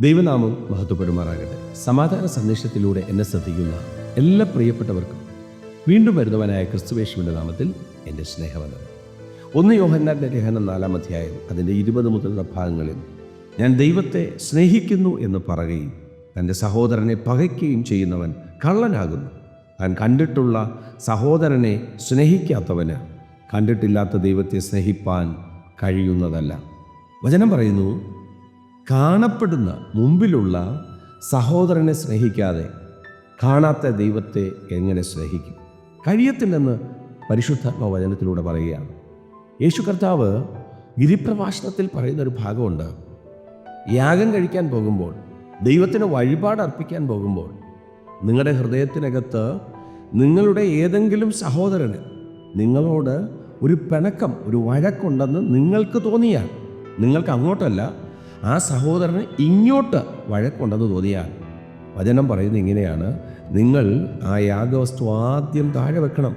ദൈവനാമം മഹത്വപ്പെടുമാറാകട്ടെ. സമാധാന സന്ദേശത്തിലൂടെ എന്നെ ശ്രദ്ധിക്കുന്ന എല്ലാ പ്രിയപ്പെട്ടവർക്കും വീണ്ടും വരുന്നവനായ ക്രിസ്തുവേശുവിന്റെ നാമത്തിൽ എന്റെ സ്നേഹവന്ദനം. ഒന്ന് യോഹന്നാന്റെ ലേഖനം നാലാം അധ്യായം അതിന്റെ ഇരുപത് മുതലുള്ള ഭാഗങ്ങളിൽ ഞാൻ ദൈവത്തെ സ്നേഹിക്കുന്നു എന്ന് പറയുകയും തന്റെ സഹോദരനെ പകയ്ക്കുകയും ചെയ്യുന്നവൻ കള്ളനാകുന്നു. താൻ കണ്ടിട്ടുള്ള സഹോദരനെ സ്നേഹിക്കാത്തവന് കണ്ടിട്ടില്ലാത്ത ദൈവത്തെ സ്നേഹിപ്പാൻ കഴിയുന്നതല്ല. വചനം പറയുന്നു കാണപ്പെടുന്ന മുമ്പിലുള്ള സഹോദരനെ സ്നേഹിക്കാതെ കാണാത്ത ദൈവത്തെ എങ്ങനെ സ്നേഹിക്കും? കഴിയത്തില്ലെന്ന് പരിശുദ്ധാത്മ വചനത്തിലൂടെ പറയുകയാണ്. യേശു കർത്താവ് ഗിരിപ്രഭാഷണത്തിൽ പറയുന്ന ഒരു ഭാഗമുണ്ട്. യാഗം കഴിക്കാൻ പോകുമ്പോൾ ദൈവത്തിന് വഴിപാട് അർപ്പിക്കാൻ പോകുമ്പോൾ നിങ്ങളുടെ ഹൃദയത്തിനകത്ത് നിങ്ങളുടെ ഏതെങ്കിലും സഹോദരന് നിങ്ങളോട് ഒരു പിണക്കം ഒരു വഴക്കുണ്ടെന്ന് നിങ്ങൾക്ക് തോന്നിയാൽ നിങ്ങൾക്ക് അങ്ങോട്ടല്ല ആ സഹോദരന് ഇങ്ങോട്ട് വഴക്കുണ്ടെന്ന് തോന്നിയാൽ വചനം പറയുന്നത് ഇങ്ങനെയാണ്. നിങ്ങൾ ആ യാഗവസ്തു ആദ്യം താഴെ വെക്കണം.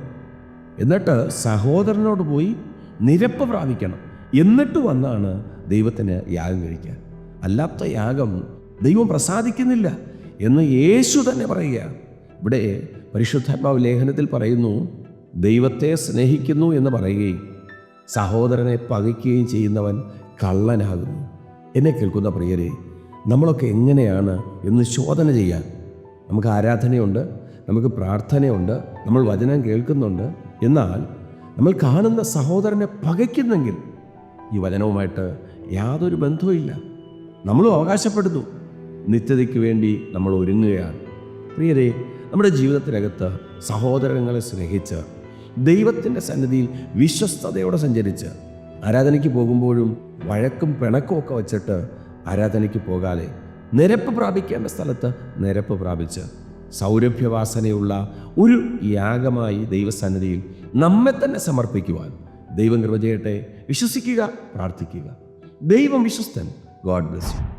എന്നിട്ട് സഹോദരനോട് പോയി നിരപ്പ് പ്രാപിക്കണം. എന്നിട്ട് വന്നാണ് ദൈവത്തിന് യാഗം കഴിക്കുക അല്ലാത്ത യാഗം ദൈവം പ്രസാദിക്കുന്നില്ല എന്ന് യേശു തന്നെ പറയുക. ഇവിടെ പരിശുദ്ധാത്മാവ് ലേഖനത്തിൽ പറയുന്നു ദൈവത്തെ സ്നേഹിക്കുന്നു എന്ന് പറയുകയും സഹോദരനെ പകയ്ക്കുകയും ചെയ്യുന്നവൻ കള്ളനാകുന്നു. എന്നെ കേൾക്കുന്ന പ്രിയരെ നമ്മളൊക്കെ എങ്ങനെയാണ് എന്ന് ശോധന ചെയ്യാൻ? നമുക്ക് ആരാധനയുണ്ട് നമുക്ക് പ്രാർത്ഥനയുണ്ട് നമ്മൾ വചനം കേൾക്കുന്നുണ്ട്. എന്നാൽ നമ്മൾ കാണുന്ന സഹോദരനെ പകയ്ക്കുന്നെങ്കിൽ ഈ വചനവുമായിട്ട് യാതൊരു ബന്ധവുമില്ല നമ്മളും അവകാശപ്പെടുന്നു. നിത്യതയ്ക്ക് വേണ്ടി നമ്മൾ ഒരുങ്ങുകയാണ്. പ്രിയരെ നമ്മുടെ ജീവിതത്തിനകത്ത് സഹോദരങ്ങളെ സ്നേഹിച്ച് ദൈവത്തിന്റെ സന്നിധിയിൽ വിശ്വസ്തയോടെ സഞ്ചരിച്ച് ആരാധനയ്ക്ക് പോകുമ്പോഴും വഴക്കും പിണക്കും ഒക്കെ വച്ചിട്ട് ആരാധനയ്ക്ക് പോകാതെ നിരപ്പ് പ്രാപിക്കേണ്ട സ്ഥലത്ത് നിരപ്പ് പ്രാപിച്ച് സൗരഭ്യവാസനയുള്ള ഒരു യാഗമായി ദൈവസന്നിധിയിൽ നമ്മെ തന്നെ സമർപ്പിക്കുവാൻ ദൈവം കൃപ ചെയ്യട്ടെ. വിശ്വസിക്കുക പ്രാർത്ഥിക്കുക. ദൈവം വിശ്വസ്തൻ. God bless you.